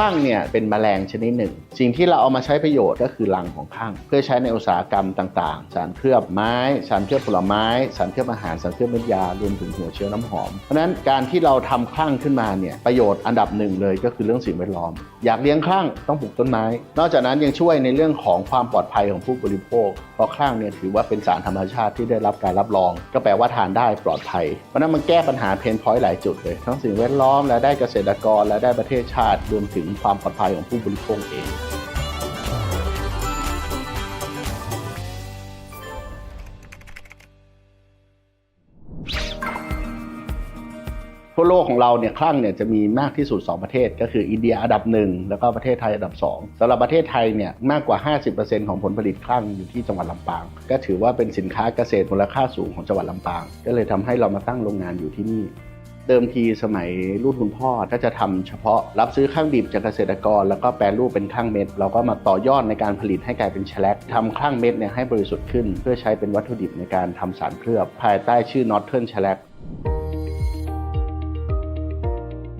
ลั่งเนี่ยเป็นแมลงชนิดหนึ่ง สิ่งที่เราเอามาใช้ประโยชน์ก็คือรังของคลั่งเพื่อใช้ในอุตสาหกรรมต่างๆ สารเคลือบไม้ สารเคลือบผลไม้ สารเคลือบอาหาร สารเคลือบเม็ดยารวมถึงหัวเชื้อน้ำหอม เพราะฉะนั้นการที่เราทำคลั่งขึ้นมาเนี่ยประโยชน์อันดับหนึ่งเลยก็คือเรื่องสิ่งแวดล้อม อยากเลี้ยงคลั่งต้องปลูกต้นไม้ นอกจากนั้นยังช่วยในเรื่องของความปลอดภัยของผู้บริโภค เพราะคลั่งเนี่ยถือว่าเป็นสารธรรมชาติที่ได้รับการรับรอง ก็แปลว่าทานได้ปลอดภัย เพราะนั้นมันแก้ปัญหาเพนพอยต์หลายจุดเลย ทั้งสิ่งแวดล้อมและได้เกษตรกรและได้ประเทศชาติรวมถึงความปลอดภัยของผู้บริโภคเอง ทั่วโลกของเราเนี่ยคลั่งเนี่ยจะมีมากที่สุด 2 ประเทศ ก็คืออินเดียอันดับหนึ่งแล้วก็ประเทศไทยอันดับ 2สำหรับประเทศไทยเนี่ยมากกว่า 50%ของผลผลิตคลั่งอยู่ที่จังหวัดลำปาง ก็ถือว่าเป็นสินค้าเกษตรมูลค่าสูงของจังหวัดลำปาง ก็เลยทำให้เรามาตั้งโรงงานอยู่ที่นี่เดิมทีสมัยรุ่นคุณพ่อก็จะทำเฉพาะรับซื้อข้างดิบจากเกษตรกร แล้วก็แปรรูปเป็นข้างเม็ดเราก็มาต่อยอดในการผลิตให้กลายเป็นแฉลกทำข้างเม็ดเนี่ยให้บริสุทธิ์ขึ้น เพื่อใช้เป็นวัตถุดิบในการทำสารเคลือบ ภายใต้ชื่อ Northern Shellac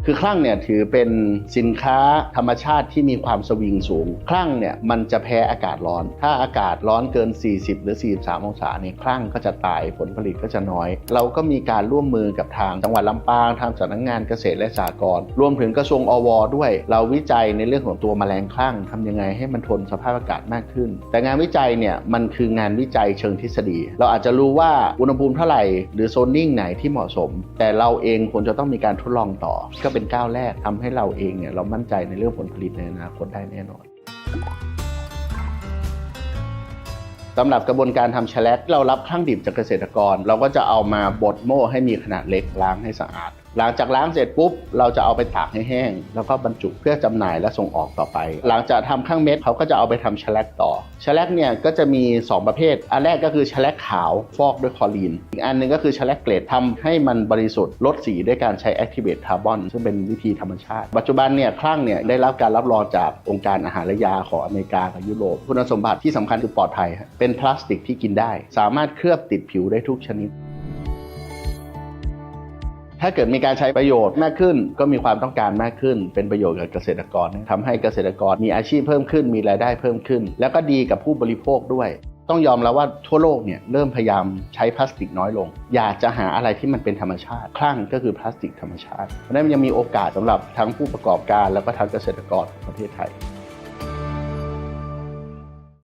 คือคลั่งเนี่ยถือเป็นสินค้าธรรมชาติที่มีความสวิงสูง คลั่งเนี่ยมันจะแพ้อากาศร้อน ถ้าอากาศร้อนเกิน 40 หรือ 43 องศาเนี่ยคลั่งก็จะตายผลผลิตก็จะน้อย เราก็มีการร่วมมือกับทางจังหวัดลำปางทางสำนักงานเกษตรและสหกรณ์รวมถึงกระทรวงอว ด้วย เราวิจัยในเรื่องของตัวแมลงคลั่งทำยังไงให้มันทนสภาพอากาศมากขึ้น แต่งานวิจัยเนี่ยมันคืองานวิจัยเชิงทฤษฎี เราอาจจะรู้ว่าอุณหภูมิเท่าไหร่หรือโซนนิ่งไหนที่เหมาะสม แต่เราเองควรจะต้องมีการทดลองต่อก็เป็นก้าวแรกทำให้เราเองเนี่ยเรามั่นใจในเรื่องผลผลิตในอนาคตได้แน่นอน สำหรับกระบวนการทำแฉลกเรารับข้างดิบจากเกษตรกร เราก็จะเอามาบดโม่ให้มีขนาดเล็กล้างให้สะอาด หลังจากล้างเสร็จปุ๊บ เราจะเอาไปตากให้แห้ง แล้วก็บรรจุเพื่อจำหน่ายและส่งออกต่อไป หลังจากทำข้างเม็ดเขาก็จะเอาไปทำแฉลกต่อแฉลกเนี่ยก็จะมี 2 ประเภท อันแรกก็คือแฉลกขาวฟอกด้วยคอรีน อีกอันหนึงก็คือแฉลกเกรดทำให้มันบริสุทธิ์ลดสีด้วยการใช้ activate carbon ซึ่งเป็นวิธีธรรมชาติ ปัจจุบันเนี่ยคลั่งเนี่ยได้รับการรับรองจากองค์การอาหารและยาของอเมริกากับยุโรปคุณสมบัติที่สำคัญคือปลอดภัยฮะเป็นพลาสติกที่กินได้ สามารถเคลือบติดผิวได้ทุกชนิด ถ้าเกิดมีการใช้ประโยชน์มากขึ้น ก็มีความต้องการมากขึ้น เป็นประโยชน์กับเกษตรกรทำให้เกษตรกรมีอาชีพเพิ่มขึ้น มีรายได้เพิ่มขึ้น แล้วก็ดีกับผู้บริโภคด้วยต้องยอมแล้วว่าทั่วโลกเนี่ยเริ่มพยายามใช้พลาสติกน้อยลง อยากจะหาอะไรที่มันเป็นธรรมชาติคลั่งก็คือพลาสติกธรรมชาติเพราะนั้นยังมีโอกาสสำหรับทั้งผู้ประกอบการ แล้วก็ทั้งเกษตรกรของประเทศไทย